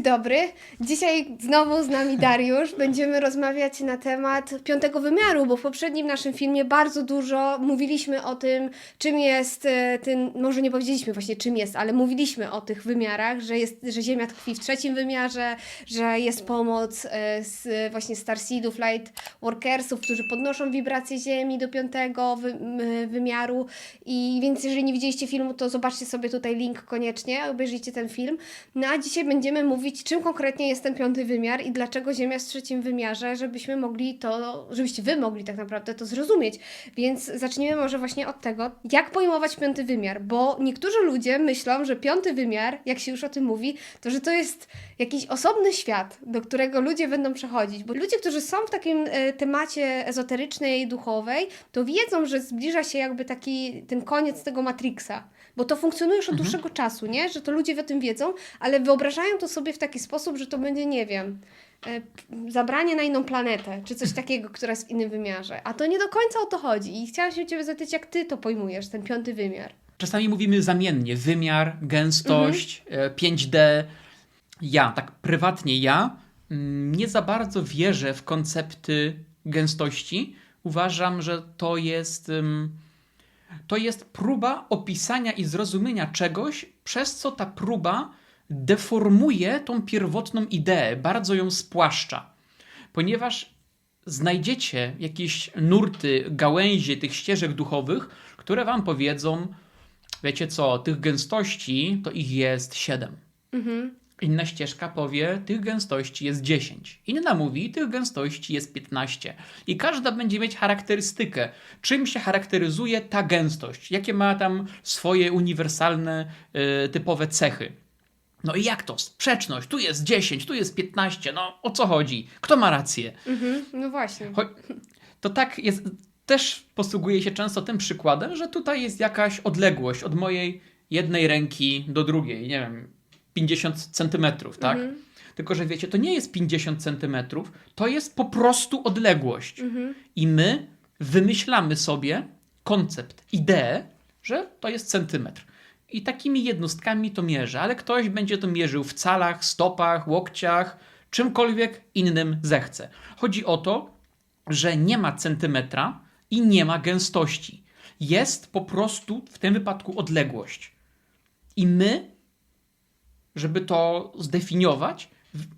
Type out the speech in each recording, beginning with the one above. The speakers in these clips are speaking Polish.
Dobry. Dzisiaj znowu z nami Dariusz. Będziemy rozmawiać na temat piątego wymiaru, bo w poprzednim naszym filmie bardzo dużo mówiliśmy o tym, czym jest e, ten, może nie powiedzieliśmy właśnie czym jest, ale mówiliśmy o tych wymiarach, że, jest, że Ziemia tkwi w trzecim wymiarze, że jest pomoc e, z właśnie Starseedów, Light Workersów, którzy podnoszą wibracje Ziemi do piątego wy, wymiaru. I więc jeżeli nie widzieliście filmu, to zobaczcie sobie tutaj link koniecznie, obejrzyjcie ten film. No a dzisiaj będziemy mówić, czym konkretnie jest ten piąty wymiar i dlaczego Ziemia jest w trzecim wymiarze, żebyśmy mogli to, żebyście wy mogli tak naprawdę to zrozumieć. Więc zacznijmy może właśnie od tego, jak pojmować piąty wymiar, bo niektórzy ludzie myślą, że piąty wymiar, jak się już o tym mówi, to że to jest jakiś osobny świat, do którego ludzie będą przechodzić, bo ludzie, którzy są w takim e, temacie ezoterycznej, duchowej, to wiedzą, że zbliża się jakby taki ten koniec tego Matrixa, bo to funkcjonuje już od dłuższego czasu, nie? Że to ludzie o tym wiedzą, ale wyobrażają to sobie w taki sposób, że to będzie, nie wiem, e, zabranie na inną planetę, czy coś takiego, która jest w innym wymiarze. A to nie do końca o to chodzi. I chciałam się Ciebie zapytać, jak Ty to pojmujesz, ten piąty wymiar. Czasami mówimy zamiennie wymiar, gęstość, e, 5D. Ja, tak prywatnie ja, mm, nie za bardzo wierzę w koncepty gęstości. Uważam, że to jest, to jest próba opisania i zrozumienia czegoś, przez co ta próba deformuje tą pierwotną ideę, bardzo ją spłaszcza. Ponieważ znajdziecie jakieś nurty, gałęzie tych ścieżek duchowych, które wam powiedzą, wiecie co, tych gęstości to ich jest 7. Inna ścieżka powie, tych gęstości jest 10. Inna mówi, tych gęstości jest 15. I każda będzie mieć charakterystykę, czym się charakteryzuje ta gęstość, jakie ma tam swoje uniwersalne, y, typowe cechy. No i jak to? Sprzeczność. Tu jest 10, tu jest 15. No o co chodzi? Kto ma rację? Mhm, no właśnie. Cho- to tak jest. Też posługuję się często tym przykładem, że tutaj jest jakaś odległość od mojej jednej ręki do drugiej, nie wiem, 50 centymetrów, tak? Tylko, że wiecie, to nie jest 50 centymetrów, to jest po prostu odległość. I my wymyślamy sobie koncept, ideę, że to jest centymetr. I takimi jednostkami to mierzę, ale ktoś będzie to mierzył w calach, stopach, łokciach, czymkolwiek innym zechce. Chodzi o to, że nie ma centymetra i nie ma gęstości. Jest po prostu w tym wypadku odległość. I my, żeby to zdefiniować,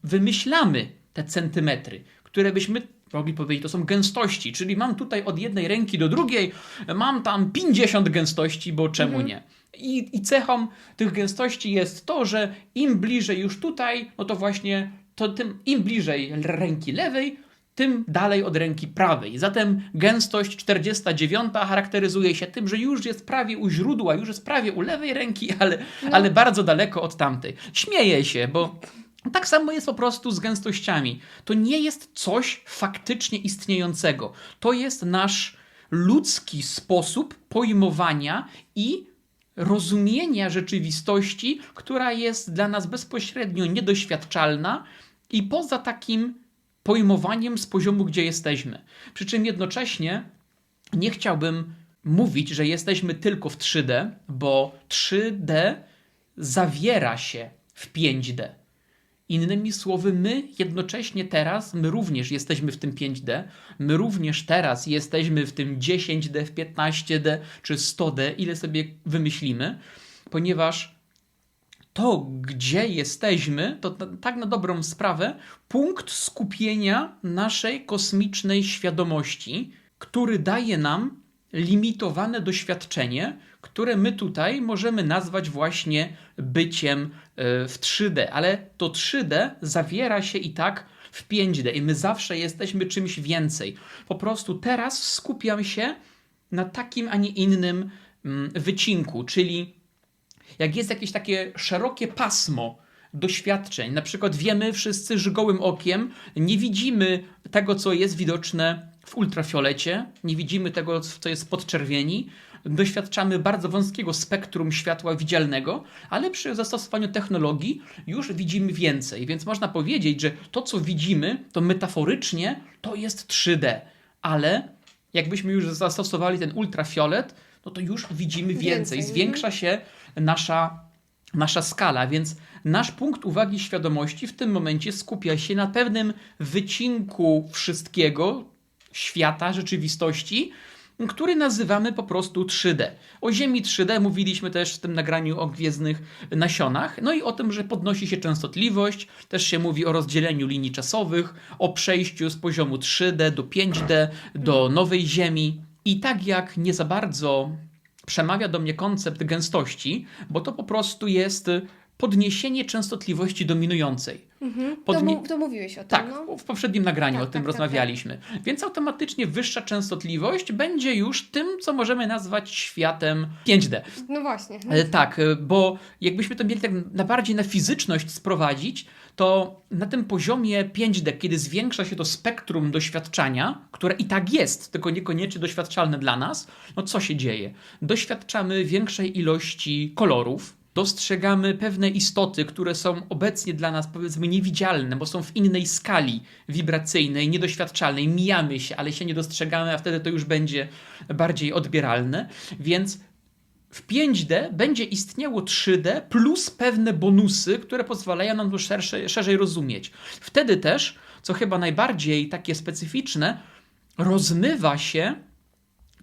wymyślamy te centymetry, które byśmy mogli powiedzieć, to są gęstości, czyli mam tutaj od jednej ręki do drugiej, mam tam 50 gęstości, bo czemu nie? I, I cechą tych gęstości jest to, że im bliżej już tutaj, no to właśnie to tym im bliżej ręki lewej, tym dalej od ręki prawej. Zatem gęstość 49 charakteryzuje się tym, że już jest prawie u źródła, już jest prawie u lewej ręki, ale, ale bardzo daleko od tamtej. Śmieję się, bo tak samo jest po prostu z gęstościami. To nie jest coś faktycznie istniejącego. To jest nasz ludzki sposób pojmowania i rozumienia rzeczywistości, która jest dla nas bezpośrednio niedoświadczalna i poza takim pojmowaniem z poziomu, gdzie jesteśmy. Przy czym jednocześnie nie chciałbym mówić, że jesteśmy tylko w 3D, bo 3D zawiera się w 5D. Innymi słowy, my jednocześnie teraz, my również jesteśmy w tym 5D, my również teraz jesteśmy w tym 10D, w 15D czy 100D, ile sobie wymyślimy, ponieważ to, gdzie jesteśmy, to tak na dobrą sprawę, punkt skupienia naszej kosmicznej świadomości, który daje nam limitowane doświadczenie, które my tutaj możemy nazwać właśnie byciem e, w 3D, ale to 3D zawiera się i tak w 5D i my zawsze jesteśmy czymś więcej. Po prostu teraz skupiam się na takim, a nie innym mm, wycinku, czyli jak jest jakieś takie szerokie pasmo doświadczeń, na przykład wiemy wszyscy, że gołym okiem nie widzimy tego, co jest widoczne w ultrafiolecie, nie widzimy tego, co jest podczerwieni, doświadczamy bardzo wąskiego spektrum światła widzialnego, ale przy zastosowaniu technologii już widzimy więcej, więc można powiedzieć, że to, co widzimy, to metaforycznie to jest 3D, ale jakbyśmy już zastosowali ten ultrafiolet, no to już widzimy więcej, Więcej, zwiększa się nasza nasza skala, więc nasz punkt uwagi świadomości w tym momencie skupia się na pewnym wycinku wszystkiego, świata, rzeczywistości, który nazywamy po prostu 3D. O Ziemi 3D mówiliśmy też w tym nagraniu o gwiezdnych nasionach, no i o tym, że podnosi się częstotliwość, też się mówi o rozdzieleniu linii czasowych, o przejściu z poziomu 3D do 5D, do nowej Ziemi. I tak jak nie za bardzo przemawia do mnie koncept gęstości, bo to po prostu jest podniesienie częstotliwości dominującej. To, Podnie- mu, to mówiłeś o tym, tak, no. w poprzednim nagraniu Tak, o tym tak, tak, rozmawialiśmy. Więc automatycznie wyższa częstotliwość będzie już tym, co możemy nazwać światem 5D. No właśnie. E, Tak, e, bo jakbyśmy to mieli tak na bardziej na fizyczność sprowadzić, to na tym poziomie 5D, kiedy zwiększa się to spektrum doświadczania, które i tak jest, tylko niekoniecznie doświadczalne dla nas, no co się dzieje? Doświadczamy większej ilości kolorów, dostrzegamy pewne istoty, które są obecnie dla nas powiedzmy niewidzialne, bo są w innej skali wibracyjnej, niedoświadczalnej, mijamy się, ale się nie dostrzegamy, a wtedy to już będzie bardziej odbieralne, więc w 5D będzie istniało 3D plus pewne bonusy, które pozwalają nam to szersze, szerzej rozumieć. Wtedy też, co chyba najbardziej takie specyficzne, rozmywa się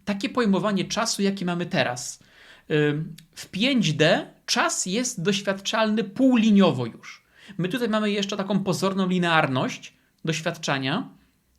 takie pojmowanie czasu, jaki mamy teraz. W 5D czas jest doświadczalny półliniowo już. My tutaj mamy jeszcze taką pozorną linearność doświadczania,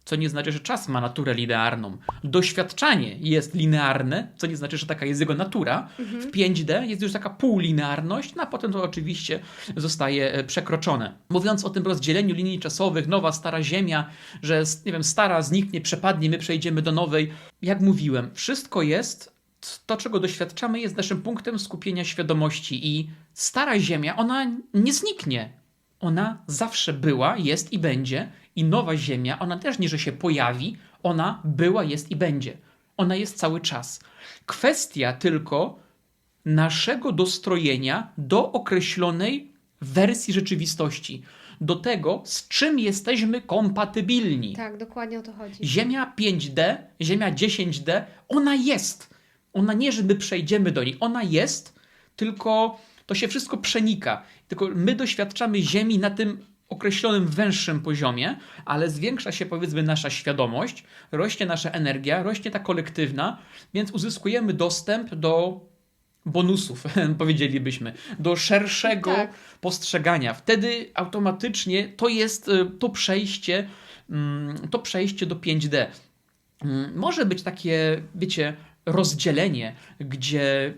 co nie znaczy, że czas ma naturę linearną. Doświadczanie jest linearne, co nie znaczy, że taka jest jego natura. W 5D jest już taka półlinearność, no a potem to oczywiście zostaje e, przekroczone. Mówiąc o tym rozdzieleniu linii czasowych, nowa, stara Ziemia, że nie wiem, stara zniknie, przepadnie, my przejdziemy do nowej. Jak mówiłem, wszystko jest to, czego doświadczamy, jest naszym punktem skupienia świadomości i stara Ziemia, ona nie zniknie. Ona zawsze była, jest i będzie. I nowa Ziemia, ona też nie, że się pojawi, ona była, jest i będzie. Ona jest cały czas. Kwestia tylko naszego dostrojenia do określonej wersji rzeczywistości, do tego, z czym jesteśmy kompatybilni. Tak, dokładnie o to chodzi. Ziemia 5D, Ziemia 10D, ona jest. Ona nie, że my przejdziemy do niej, ona jest, tylko to się wszystko przenika. Tylko my doświadczamy Ziemi na tym określonym węższym poziomie, ale zwiększa się powiedzmy nasza świadomość, rośnie nasza energia, rośnie ta kolektywna, więc uzyskujemy dostęp do bonusów, powiedzielibyśmy, do szerszego Tak. postrzegania. Wtedy automatycznie to jest y, to przejście, mm, to przejście do 5D. Mm, Może być takie, wiecie, rozdzielenie, gdzie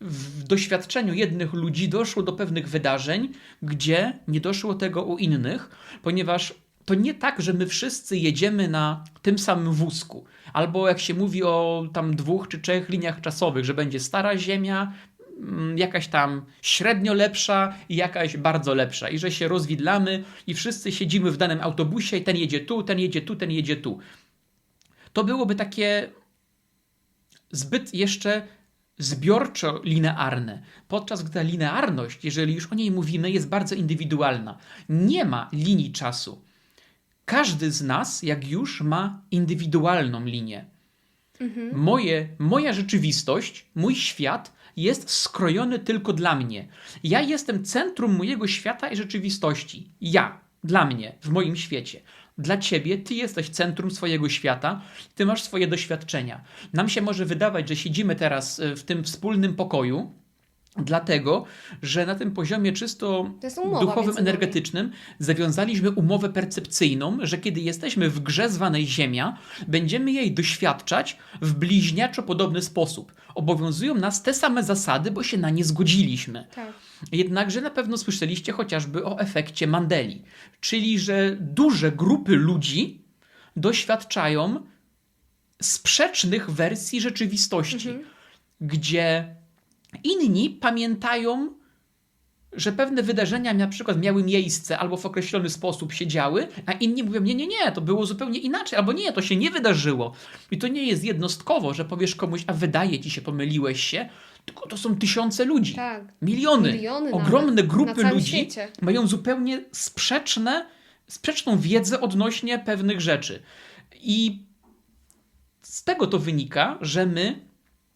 w doświadczeniu jednych ludzi doszło do pewnych wydarzeń, gdzie nie doszło tego u innych, ponieważ to nie tak, że my wszyscy jedziemy na tym samym wózku. Albo jak się mówi o tam dwóch czy trzech liniach czasowych, że będzie stara Ziemia, mm, jakaś tam średnio lepsza i jakaś bardzo lepsza. I że się rozwidlamy i wszyscy siedzimy w danym autobusie i ten jedzie tu, ten jedzie tu, ten jedzie tu. To byłoby takie zbyt jeszcze zbiorczo linearne, podczas gdy ta linearność, jeżeli już o niej mówimy, jest bardzo indywidualna. Nie ma linii czasu. Każdy z nas, jak już, ma indywidualną linię. Moje, moja rzeczywistość, mój świat jest skrojony tylko dla mnie. Ja jestem centrum mojego świata i rzeczywistości. Ja, dla mnie, w moim świecie. Dla ciebie, ty jesteś centrum swojego świata, ty masz swoje doświadczenia. Nam się może wydawać, że siedzimy teraz e, w tym wspólnym pokoju, dlatego, że na tym poziomie czysto umowa duchowym, energetycznym zawiązaliśmy umowę percepcyjną, że kiedy jesteśmy w grze zwanej Ziemia, będziemy jej doświadczać w bliźniaczo podobny sposób. Obowiązują nas te same zasady, bo się na nie zgodziliśmy. Tak. Jednakże na pewno słyszeliście chociażby o efekcie Mandeli, czyli że duże grupy ludzi doświadczają sprzecznych wersji rzeczywistości, gdzie inni pamiętają, że pewne wydarzenia na przykład miały miejsce albo w określony sposób się działy, a inni mówią, nie, nie, nie, to było zupełnie inaczej, albo nie, to się nie wydarzyło. I to nie jest jednostkowo, że powiesz komuś, a wydaje ci się, pomyliłeś się, tylko to są tysiące ludzi. Tak. Miliony, Miliony ogromne grupy ludzi świecie. mają zupełnie sprzeczne, sprzeczną wiedzę odnośnie pewnych rzeczy. I z tego to wynika, że my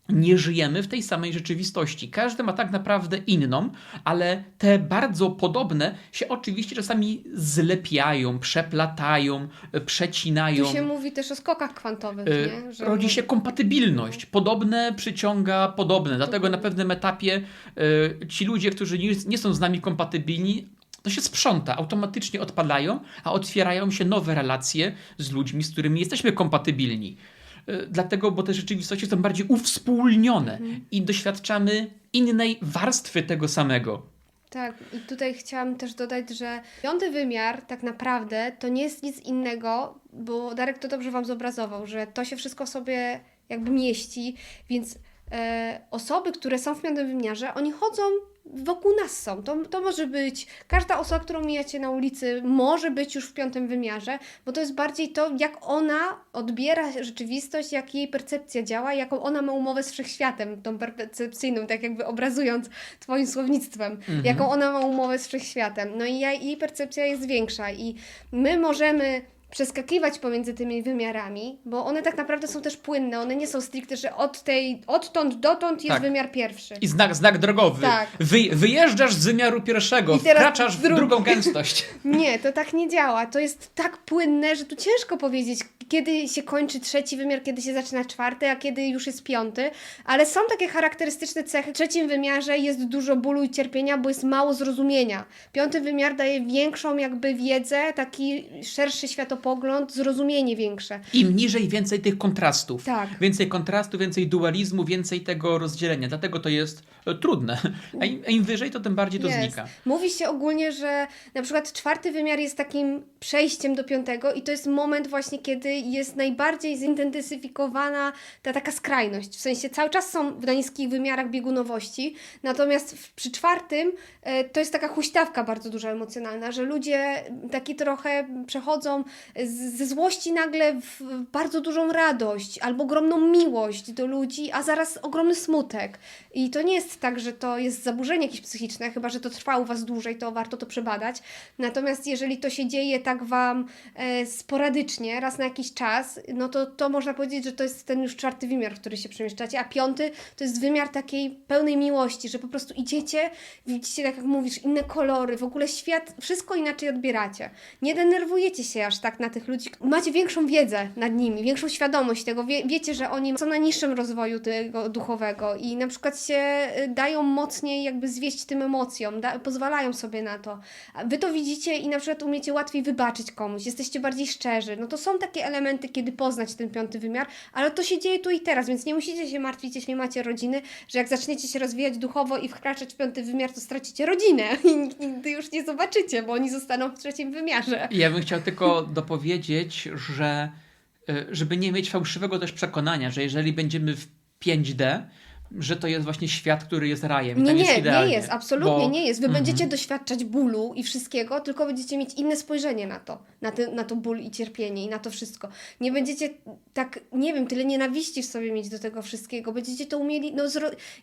nie żyjemy w tej samej rzeczywistości. Każdy ma tak naprawdę inną, ale te bardzo podobne się oczywiście czasami zlepiają, przeplatają, przecinają. Tu się mówi też o skokach kwantowych, E, nie? Że Rodzi się kompatybilność. Podobne przyciąga podobne. Dlatego na pewnym etapie e, ci ludzie, którzy nie są z nami kompatybilni, to się sprząta, automatycznie odpadają, a otwierają się nowe relacje z ludźmi, z którymi jesteśmy kompatybilni. E, Dlatego, bo te rzeczywistości są bardziej uwspólnione i doświadczamy innej warstwy tego samego. Tak, i tutaj chciałam też dodać, że piąty wymiar tak naprawdę to nie jest nic innego, bo Darek to dobrze Wam zobrazował, że to się wszystko sobie jakby mieści, więc e, osoby, które są w piątym wymiarze, oni chodzą wokół nas są. To, to może być, każda osoba, którą mijacie na ulicy, może być już w piątym wymiarze, bo to jest bardziej to, jak ona odbiera rzeczywistość, jak jej percepcja działa, jaką ona ma umowę z wszechświatem, tą percepcyjną, tak jakby obrazując Twoim słownictwem, Mhm. jaką ona ma umowę z wszechświatem. No i jej percepcja jest większa i my możemy przeskakiwać pomiędzy tymi wymiarami, bo one tak naprawdę są też płynne, one nie są stricte, że od tej, odtąd dotąd jest Tak. wymiar pierwszy. I znak, znak drogowy. Tak. Wy, wyjeżdżasz z wymiaru pierwszego, I wkraczasz w drugi. drugą gęstość. Nie, to tak nie działa. To jest tak płynne, że tu ciężko powiedzieć, kiedy się kończy trzeci wymiar, kiedy się zaczyna czwarty, a kiedy już jest piąty. Ale są takie charakterystyczne cechy. W trzecim wymiarze jest dużo bólu i cierpienia, bo jest mało zrozumienia. Piąty wymiar daje większą jakby wiedzę, taki szerszy światopogląd, zrozumienie większe. Im niżej, więcej tych kontrastów. Tak. Więcej kontrastu, więcej dualizmu, więcej tego rozdzielenia. Dlatego to jest e, trudne. A im, a im wyżej, to tym bardziej to Jest. znika. Mówi się ogólnie, że na przykład czwarty wymiar jest takim przejściem do piątego i to jest moment właśnie, kiedy jest najbardziej zintensyfikowana ta taka skrajność. W sensie cały czas są na niskich wymiarach biegunowości, natomiast w, przy czwartym e, to jest taka huśtawka bardzo duża emocjonalna, że ludzie taki trochę przechodzą ze złości nagle w bardzo dużą radość albo ogromną miłość do ludzi, a zaraz ogromny smutek. I to nie jest tak, że to jest zaburzenie jakieś psychiczne, chyba że to trwa u Was dłużej, to warto to przebadać. Natomiast jeżeli to się dzieje tak Wam e, sporadycznie, raz na jakiś czas, no to, to można powiedzieć, że to jest ten już czwarty wymiar, w który się przemieszczacie, a piąty to jest wymiar takiej pełnej miłości, że po prostu idziecie, widzicie, tak jak mówisz, inne kolory, w ogóle świat, wszystko inaczej odbieracie. Nie denerwujecie się aż tak na tych ludzi, macie większą wiedzę nad nimi, większą świadomość tego, wie, wiecie, że oni są na niższym rozwoju tego duchowego i na przykład się y, dają mocniej jakby zwieść tym emocjom, da, pozwalają sobie na to. Wy to widzicie i na przykład umiecie łatwiej wybaczyć komuś, jesteście bardziej szczerzy. No to są takie elementy, kiedy poznać ten piąty wymiar, ale to się dzieje tu i teraz, więc nie musicie się martwić, jeśli macie rodziny, że jak zaczniecie się rozwijać duchowo i wkraczać w piąty wymiar, to stracicie rodzinę i nigdy już nie zobaczycie, bo oni zostaną w trzecim wymiarze. Ja bym chciał tylko dopowiedzieć, że e, żeby nie mieć fałszywego też przekonania, że jeżeli będziemy w 5D, że to jest właśnie świat, który jest rajem. i Nie, tam jest nie, nie idealnie. jest, absolutnie Bo- nie jest. Wy Mhm. będziecie doświadczać bólu i wszystkiego, tylko będziecie mieć inne spojrzenie na to, na, ty, na to ból i cierpienie i na to wszystko. Nie będziecie tak, nie wiem, tyle nienawiści w sobie mieć do tego wszystkiego. Będziecie to umieli, no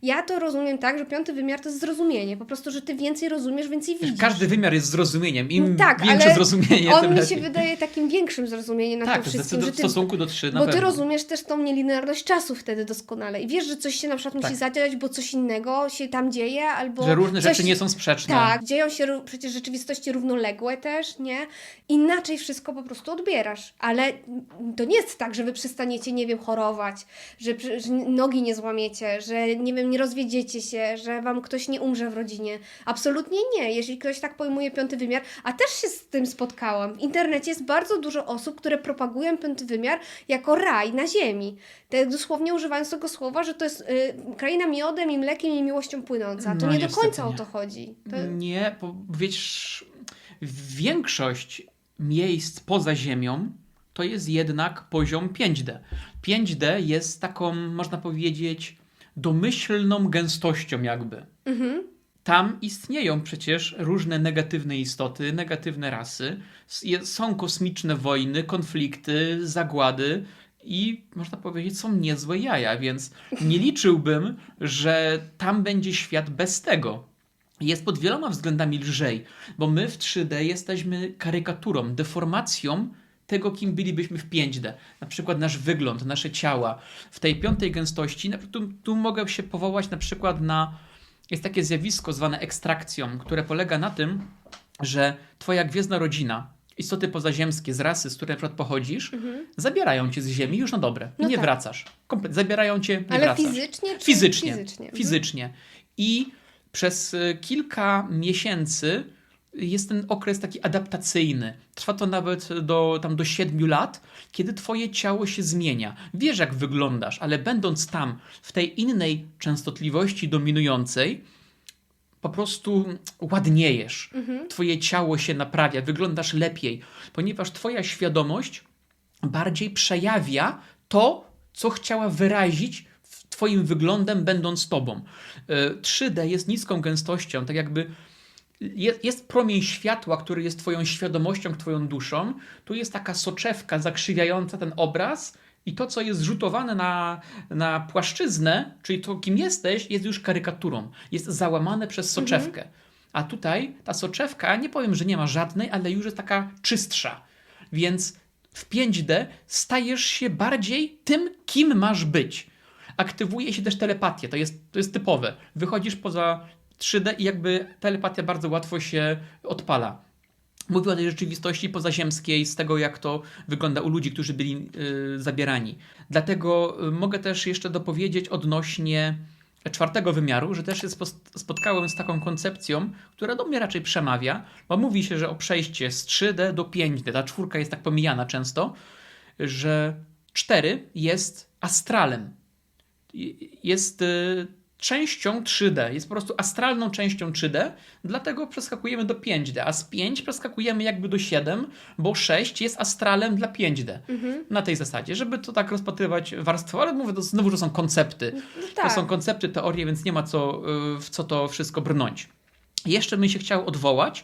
ja to rozumiem tak, że piąty wymiar to jest zrozumienie, po prostu, że ty więcej rozumiesz, więcej widzisz. Każdy wymiar jest zrozumieniem. Im No tak, większe ale zrozumienie, On mi się wydaje takim większym zrozumieniem na tak, tym wszystkim, że w ty stosunku do 3 na bo pewno. ty rozumiesz też tą nielinearność czasu wtedy doskonale i wiesz, że coś się na przykład musi Tak. zadziać, bo coś innego się tam dzieje, albo Że różne coś... rzeczy nie są sprzeczne. Tak, dzieją się przecież rzeczywistości równoległe też, nie? Inaczej wszystko po prostu odbierasz, ale to nie jest tak, że wy przestaniecie, nie wiem, chorować, że, że nogi nie złamiecie, że, nie wiem, nie rozwiedziecie się, że wam ktoś nie umrze w rodzinie. Absolutnie nie. Jeżeli ktoś tak pojmuje piąty wymiar, a też się z tym spotkałam. W internecie jest bardzo dużo osób, które propagują piąty wymiar jako raj na ziemi. Te, dosłownie używając tego słowa, że to jest y, kraina miodem i mlekiem i miłością płynąca. To No, nie do końca o nie. to chodzi. To... Nie, bo wiesz, większość miejsc poza Ziemią to jest jednak poziom 5D. 5D jest taką, można powiedzieć, domyślną gęstością jakby. Mhm. Tam istnieją przecież różne negatywne istoty, negatywne rasy. Są kosmiczne wojny, konflikty, zagłady i można powiedzieć, są niezłe jaja, więc nie liczyłbym, że tam będzie świat bez tego. Jest pod wieloma względami lżej, bo my w 3D jesteśmy karykaturą, deformacją tego, kim bylibyśmy w 5D. Na przykład nasz wygląd, nasze ciała. W tej piątej gęstości, tu, tu mogę się powołać na przykład na. Jest takie zjawisko zwane ekstrakcją, które polega na tym, że twoja gwiezdna rodzina, istoty pozaziemskie z rasy, z której na przykład pochodzisz, zabierają cię z Ziemi już na dobre. Mhm. No nie tak. wracasz. Zabierają cię, nie Ale wracasz. fizycznie? Czy Fizycznie. Fizycznie. Mhm. Fizycznie. I przez y, kilka miesięcy jest ten okres taki adaptacyjny. Trwa to nawet do, tam do 7 lat, kiedy twoje ciało się zmienia. Wiesz, jak wyglądasz, ale będąc tam, w tej innej częstotliwości dominującej, po prostu ładniejesz. Twoje ciało się naprawia, wyglądasz lepiej, ponieważ twoja świadomość bardziej przejawia to, co chciała wyrazić Twoim wyglądem, będąc Tobą. E, 3D jest niską gęstością, tak jakby jest, jest promień światła, który jest Twoją świadomością, Twoją duszą. Tu jest taka soczewka zakrzywiająca ten obraz. I to, co jest rzutowane na, na płaszczyznę, czyli to, kim jesteś, jest już karykaturą. Jest załamane przez soczewkę. A tutaj ta soczewka, nie powiem, że nie ma żadnej, ale już jest taka czystsza. Więc w 5D stajesz się bardziej tym, kim masz być. Aktywuje się też telepatia, to jest, to jest typowe. Wychodzisz poza 3D i jakby telepatia bardzo łatwo się odpala. Mówił o tej rzeczywistości pozaziemskiej, z tego jak to wygląda u ludzi, którzy byli y, zabierani. Dlatego y, mogę też jeszcze dopowiedzieć odnośnie czwartego wymiaru, że też się spo- spotkałem z taką koncepcją, która do mnie raczej przemawia, bo mówi się, że o przejście z 3D do 5D, ta czwórka jest tak pomijana często, że 4 jest astralem. Jest y, częścią 3D, jest po prostu astralną częścią 3D, dlatego przeskakujemy do 5D, a z 5 przeskakujemy jakby do 7, bo 6 jest astralem dla 5D. Na tej zasadzie, żeby to tak rozpatrywać warstwowo, ale mówię, to znowu, że są koncepty. No tak. To są koncepty, teorie, więc nie ma co, y, w co to wszystko brnąć. Jeszcze bym się chciał odwołać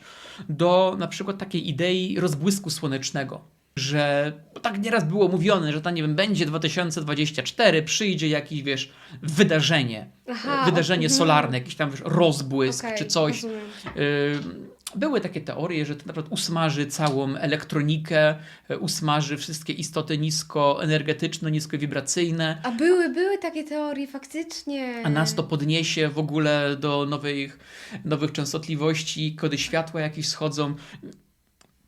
do na przykład takiej idei rozbłysku słonecznego. Że bo tak nieraz było mówione, że to nie wiem, będzie 2024, przyjdzie jakieś, wiesz, wydarzenie, Aha, wydarzenie mhm. solarne, jakiś tam, wiesz, rozbłysk Okej, czy coś. rozumiem. Y, Były takie teorie, że to na przykład usmaży całą elektronikę, y, usmaży wszystkie istoty niskoenergetyczne, niskowibracyjne, A były, były takie teorie, faktycznie. a nas to podniesie w ogóle do nowych, nowych częstotliwości, kody światła jakieś schodzą.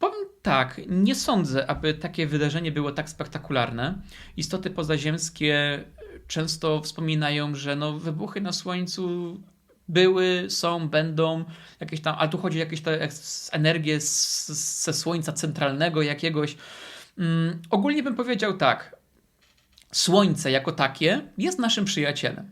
Powiem tak, nie sądzę, aby takie wydarzenie było tak spektakularne. Istoty pozaziemskie często wspominają, że no, wybuchy na Słońcu były, są, będą, jakieś tam, a tu chodzi o jakieś te energię z, ze Słońca centralnego jakiegoś. Mm, ogólnie bym powiedział tak, Słońce jako takie jest naszym przyjacielem.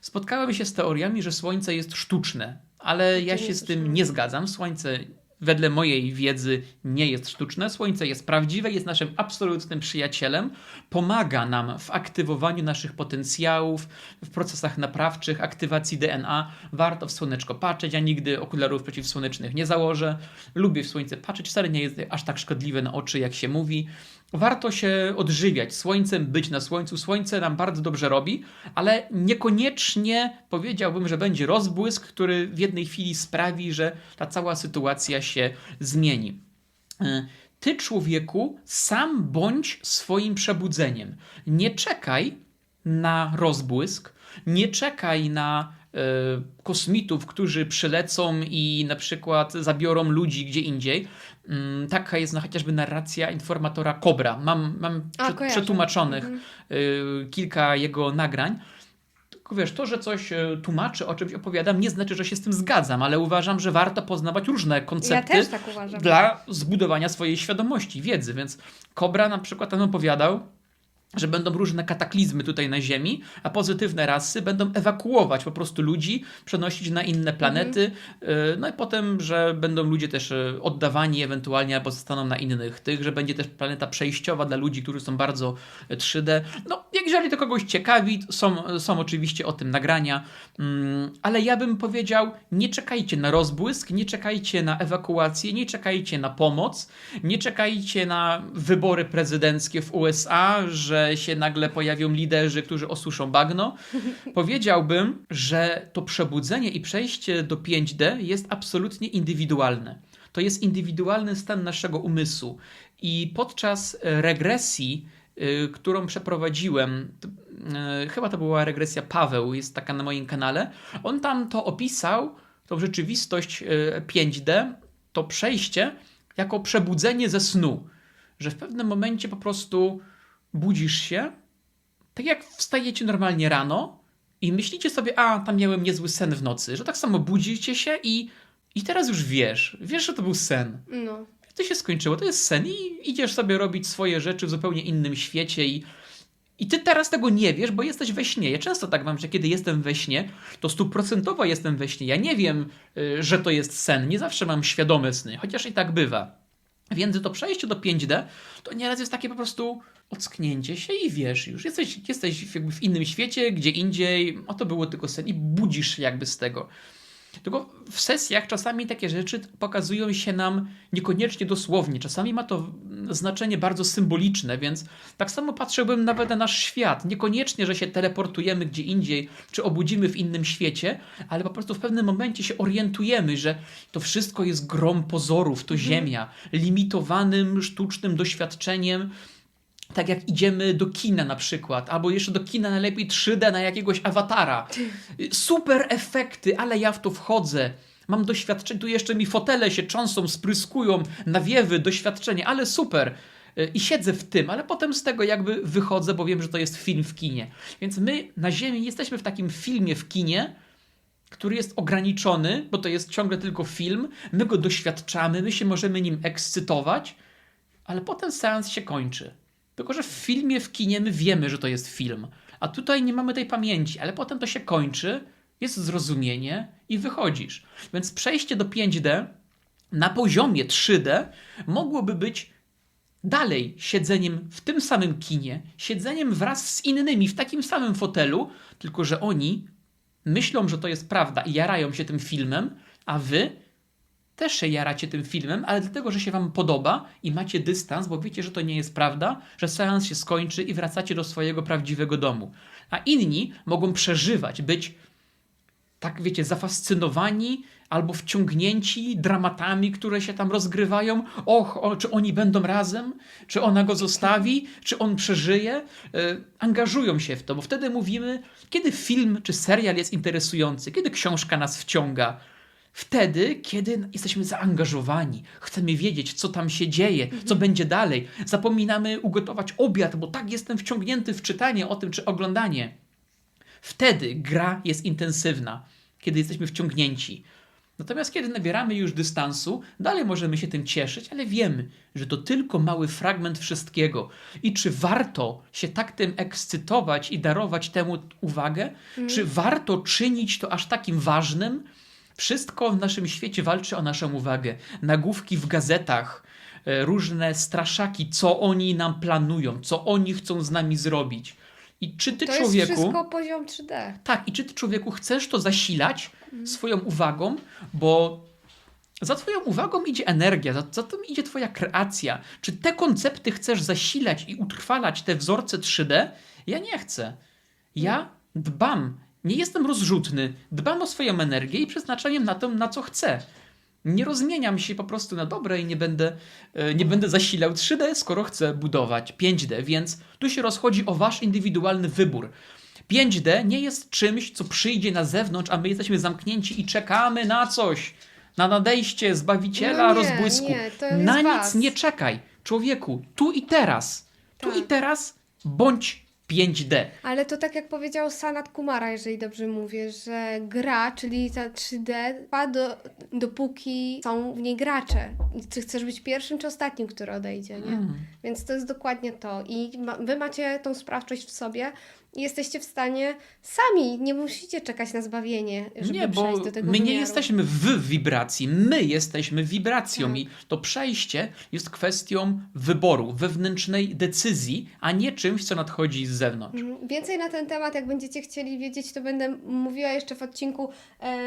Spotkałem się z teoriami, że Słońce jest sztuczne, ale ja się z tym nie zgadzam. Słońce, wedle mojej wiedzy, nie jest sztuczne. Słońce jest prawdziwe, jest naszym absolutnym przyjacielem. Pomaga nam w aktywowaniu naszych potencjałów, w procesach naprawczych, aktywacji DNA. Warto w słoneczko patrzeć. Ja nigdy okularów przeciwsłonecznych nie założę. Lubię w słońce patrzeć. Wcale nie jest aż tak szkodliwe na oczy, jak się mówi. Warto się odżywiać słońcem, być na słońcu. Słońce nam bardzo dobrze robi, ale niekoniecznie powiedziałbym, że będzie rozbłysk, który w jednej chwili sprawi, że ta cała sytuacja się zmieni. Y, Ty, człowieku, sam bądź swoim przebudzeniem. Nie czekaj na rozbłysk, nie czekaj na e, kosmitów, którzy przylecą i na przykład zabiorą ludzi gdzie indziej. Mm, Taka jest no, chociażby narracja informatora Kobra. Mam, mam A, prze- przetłumaczonych Mhm. y, kilka jego nagrań. Tylko wiesz, to, że coś e, tłumaczę, o czymś opowiadam, nie znaczy, że się z tym zgadzam, ale uważam, że warto poznawać różne Ja koncepty też tak dla zbudowania swojej świadomości, wiedzy. Więc Kobra na przykład tam opowiadał, że będą różne kataklizmy tutaj na Ziemi, a pozytywne rasy będą ewakuować po prostu ludzi, przenosić na inne planety, y, no i potem, że będą ludzie też y, oddawani ewentualnie albo zostaną na innych tych, że będzie też planeta przejściowa dla ludzi, którzy są bardzo y, 3D. No, jak jeżeli to kogoś ciekawi, są, są oczywiście o tym nagrania, mm, ale ja bym powiedział, nie czekajcie na rozbłysk, nie czekajcie na ewakuację, nie czekajcie na pomoc, nie czekajcie na wybory prezydenckie w USA, że się nagle pojawią liderzy, którzy osuszą bagno. Powiedziałbym, że to przebudzenie i przejście do 5D jest absolutnie indywidualne. to jest indywidualny stan naszego umysłu. I podczas regresji, y, którą przeprowadziłem, y, chyba to była regresja Paweł, jest taka na moim kanale, on tam to opisał, tą rzeczywistość y, 5D, to przejście, jako przebudzenie ze snu. Że w pewnym momencie po prostu budzisz się, tak jak wstajecie normalnie rano i myślicie sobie, a tam miałem niezły sen w nocy, że tak samo budzicie się i, i teraz już wiesz, wiesz, że to był sen. No. To się skończyło, to jest sen i idziesz sobie robić swoje rzeczy w zupełnie innym świecie i, i ty teraz tego nie wiesz, bo jesteś we śnie. Ja często tak mam, że kiedy jestem we śnie, to stuprocentowo jestem we śnie. Ja nie wiem, y, że to jest sen. Nie zawsze mam świadome sny, chociaż i tak bywa. Więc to przejście do 5D to nieraz jest takie po prostu ocknięcie się i wiesz już. Jesteś, jesteś jakby w innym świecie, gdzie indziej, a to było tylko sen i budzisz się jakby z tego. Tylko w sesjach czasami takie rzeczy pokazują się nam niekoniecznie dosłownie. Czasami ma to mm, znaczenie bardzo symboliczne, więc tak samo patrzyłbym nawet na nasz świat. Niekoniecznie, że się teleportujemy gdzie indziej, czy obudzimy w innym świecie, ale po prostu w pewnym momencie się orientujemy, że to wszystko jest grom pozorów, to Ziemia, limitowanym sztucznym doświadczeniem, tak jak idziemy do kina na przykład, albo jeszcze do kina najlepiej 3D na jakiegoś awatara. Super efekty, ale ja w to wchodzę. Mam doświadczenie, tu jeszcze mi fotele się cząsą, spryskują, nawiewy, doświadczenie, ale super. I siedzę w tym, ale potem z tego jakby wychodzę, bo wiem, że to jest film w kinie. Więc my na Ziemi jesteśmy w takim filmie w kinie, który jest ograniczony, bo to jest ciągle tylko film. My go doświadczamy, my się możemy nim ekscytować, ale potem seans się kończy. Tylko, że w filmie, w kinie my wiemy, że to jest film, a tutaj nie mamy tej pamięci, ale potem to się kończy, jest zrozumienie i wychodzisz. Więc przejście do 5D na poziomie 3D mogłoby być dalej siedzeniem w tym samym kinie, siedzeniem wraz z innymi w takim samym fotelu, tylko że oni myślą, że to jest prawda i jarają się tym filmem, a wy też się jaracie tym filmem, ale dlatego, że się wam podoba i macie dystans, bo wiecie, że to nie jest prawda, że seans się skończy i wracacie do swojego prawdziwego domu. A inni mogą przeżywać, być tak, wiecie, zafascynowani albo wciągnięci dramatami, które się tam rozgrywają. Och, o, czy oni będą razem? Czy ona go zostawi? Czy on przeżyje? E, angażują się w to, bo wtedy mówimy, kiedy film czy serial jest interesujący, kiedy książka nas wciąga. Wtedy, kiedy jesteśmy zaangażowani, chcemy wiedzieć, co tam się dzieje, co będzie dalej. Zapominamy ugotować obiad, bo tak jestem wciągnięty w czytanie o tym czy oglądanie. Wtedy gra jest intensywna, kiedy jesteśmy wciągnięci. Natomiast kiedy nabieramy już dystansu, dalej możemy się tym cieszyć, ale wiemy, że to tylko mały fragment wszystkiego. I czy warto się tak tym ekscytować i darować temu uwagę? Czy warto czynić to aż takim ważnym? Wszystko w naszym świecie walczy o naszą uwagę. Nagłówki w gazetach, e, różne straszaki, co oni nam planują, co oni chcą z nami zrobić. I czy ty To człowieku. jest wszystko poziom 3D. Tak, i czy ty człowieku chcesz to zasilać swoją uwagą, bo za twoją uwagą idzie energia, za, za tym idzie twoja kreacja. Czy te koncepty chcesz zasilać i utrwalać te wzorce 3D? Ja nie chcę. Ja dbam, nie jestem rozrzutny, dbam o swoją energię i przeznaczam ją na to, na co chcę. Nie rozmieniam się po prostu na dobre i nie będę, e, nie będę zasilał 3D, skoro chcę budować 5D, więc tu się rozchodzi o wasz indywidualny wybór. 5D nie jest czymś, co przyjdzie na zewnątrz, a my jesteśmy zamknięci i czekamy na coś. Na nadejście Zbawiciela, No nie, rozbłysku. nie, na nic was. nie czekaj. Człowieku, tu i teraz. Tu Tak. i teraz bądź 5D. Ale to tak jak powiedział Sanat Kumara, jeżeli dobrze mówię, że gra, czyli ta 3D, trwa do, dopóki są w niej gracze. I czy chcesz być pierwszym czy ostatnim, który odejdzie, nie? Mm. Więc to jest dokładnie to. I ma, wy macie tą sprawczość w sobie jesteście w stanie sami, nie musicie czekać na zbawienie, żeby Nie, bo przejść do tego my nie wymiaru. jesteśmy w wibracji, my jesteśmy wibracją Tak. i to przejście jest kwestią wyboru, wewnętrznej decyzji, a nie czymś, co nadchodzi z zewnątrz. Mhm. Więcej na ten temat, jak będziecie chcieli wiedzieć, to będę mówiła jeszcze w odcinku. E,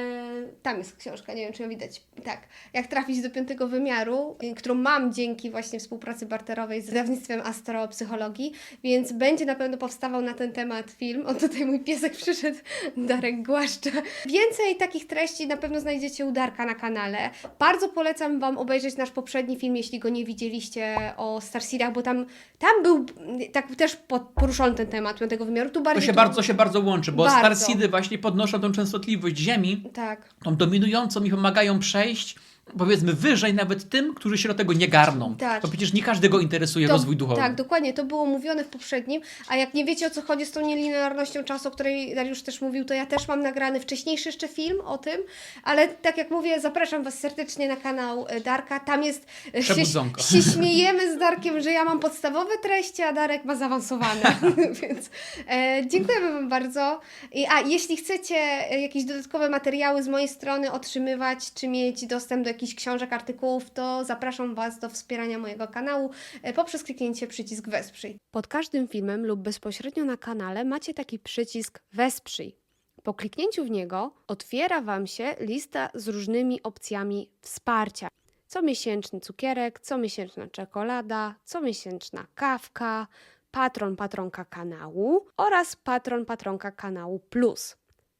tam jest książka, nie wiem czy ją widać. Tak. Jak trafić do piątego wymiaru, y, którą mam dzięki właśnie współpracy barterowej z wydawnictwem astropsychologii, więc będzie na pewno powstawał na ten temat temat film. O, tutaj mój piesek przyszedł, Darek Głaszcza. Więcej takich treści na pewno znajdziecie u Darka na kanale. Bardzo polecam Wam obejrzeć nasz poprzedni film, jeśli go nie widzieliście, o Starseedach, bo tam, tam był tak też po- poruszony ten temat piątego wymiaru. Tu To bardziej... się, tu- bardzo, to się bardzo łączy, bo Bardzo. Starseedy właśnie podnoszą tą częstotliwość Ziemi, Tak. tą dominującą i pomagają przejść, powiedzmy, wyżej nawet tym, którzy się do tego nie garną. Tak. Bo przecież nie każdego interesuje To- rozwój duchowy. Tak, dokładnie, to było mówione w poprzednim, a jak nie wiecie o co chodzi z tą nielinearnością czasu, o której Dariusz też mówił, to ja też mam nagrany wcześniejszy jeszcze film o tym, ale tak jak mówię, zapraszam Was serdecznie na kanał e, Darka, tam jest, e, się, Przebudzonko. się śmiejemy z Darkiem, że ja mam podstawowe treści, a Darek ma zaawansowane, więc e, dziękujemy Wam bardzo. I, a jeśli chcecie e, jakieś dodatkowe materiały z mojej strony otrzymywać, czy mieć dostęp do jakichś książek, artykułów, to zapraszam Was do wspierania mojego kanału e, poprzez kliknięcie przycisk Wesprzyj. Pod każdym filmem lub bezpośrednio na kanale macie taki przycisk Wesprzyj. Po kliknięciu w niego otwiera Wam się lista z różnymi opcjami wsparcia. Comiesięczny cukierek, comiesięczna czekolada, comiesięczna kawka, patron, patronka kanału oraz patron, patronka kanału plus.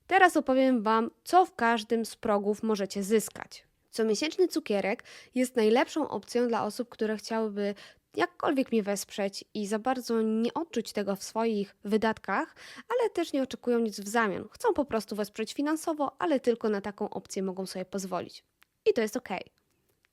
Teraz opowiem Wam, co w każdym z progów możecie zyskać. Comiesięczny cukierek jest najlepszą opcją dla osób, które chciałyby jakkolwiek mnie wesprzeć i za bardzo nie odczuć tego w swoich wydatkach, ale też nie oczekują nic w zamian. Chcą po prostu wesprzeć finansowo, ale tylko na taką opcję mogą sobie pozwolić. I to jest ok.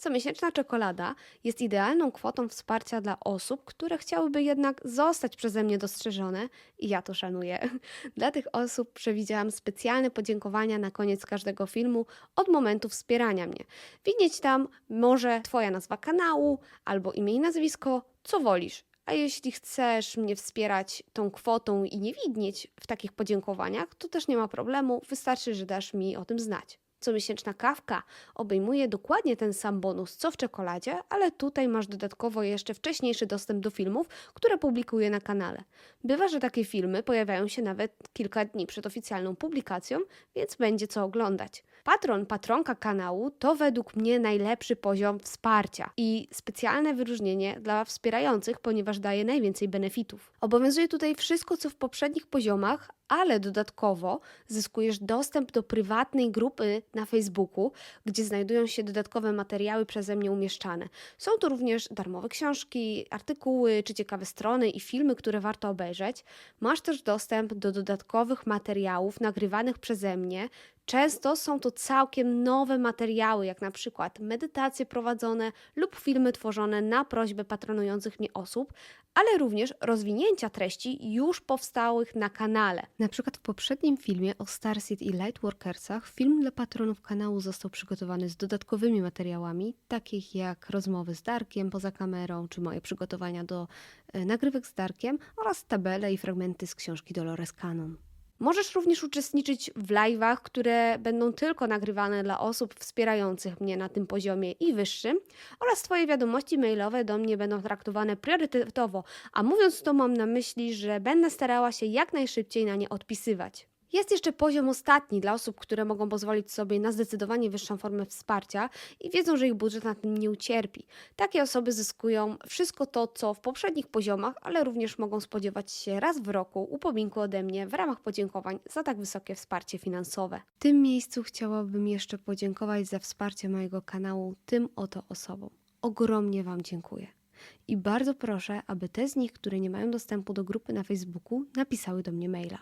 Comiesięczna czekolada jest idealną kwotą wsparcia dla osób, które chciałyby jednak zostać przeze mnie dostrzeżone i ja to szanuję. Dla tych osób przewidziałam specjalne podziękowania na koniec każdego filmu od momentu wspierania mnie. Widnieć tam może Twoja nazwa kanału albo imię i nazwisko, co wolisz. A jeśli chcesz mnie wspierać tą kwotą i nie widnieć w takich podziękowaniach, to też nie ma problemu, wystarczy, że dasz mi o tym znać. Comiesięczna kawka obejmuje dokładnie ten sam bonus co w czekoladzie, ale tutaj masz dodatkowo jeszcze wcześniejszy dostęp do filmów, które publikuję na kanale. Bywa, że takie filmy pojawiają się nawet kilka dni przed oficjalną publikacją, więc będzie co oglądać. Patron, patronka kanału to według mnie najlepszy poziom wsparcia i specjalne wyróżnienie dla wspierających, ponieważ daje najwięcej benefitów. Obowiązuje tutaj wszystko, co w poprzednich poziomach, ale dodatkowo zyskujesz dostęp do prywatnej grupy na Facebooku, gdzie znajdują się dodatkowe materiały przeze mnie umieszczane. Są tu również darmowe książki, artykuły czy ciekawe strony i filmy, które warto obejrzeć. Masz też dostęp do dodatkowych materiałów nagrywanych przeze mnie. Często są to całkiem nowe materiały, jak na przykład medytacje prowadzone lub filmy tworzone na prośbę patronujących mnie osób, ale również rozwinięcia treści już powstałych na kanale. Na przykład w poprzednim filmie o Starseed i Lightworkersach film dla patronów kanału został przygotowany z dodatkowymi materiałami, takich jak rozmowy z Darkiem poza kamerą, czy moje przygotowania do e, nagrywek z Darkiem oraz tabele i fragmenty z książki Dolores Cannon. Możesz również uczestniczyć w live'ach, które będą tylko nagrywane dla osób wspierających mnie na tym poziomie i wyższym oraz Twoje wiadomości mailowe do mnie będą traktowane priorytetowo, a mówiąc to mam na myśli, że będę starała się jak najszybciej na nie odpisywać. Jest jeszcze poziom ostatni dla osób, które mogą pozwolić sobie na zdecydowanie wyższą formę wsparcia i wiedzą, że ich budżet na tym nie ucierpi. Takie osoby zyskują wszystko to, co w poprzednich poziomach, ale również mogą spodziewać się raz w roku upominku ode mnie w ramach podziękowań za tak wysokie wsparcie finansowe. W tym miejscu chciałabym jeszcze podziękować za wsparcie mojego kanału tym oto osobom. Ogromnie Wam dziękuję. I bardzo proszę, aby te z nich, które nie mają dostępu do grupy na Facebooku, napisały do mnie maila.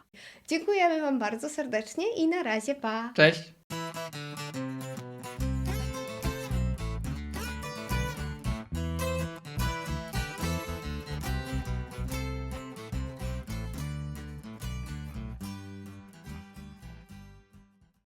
Dziękujemy Wam bardzo serdecznie i na razie, pa! Cześć!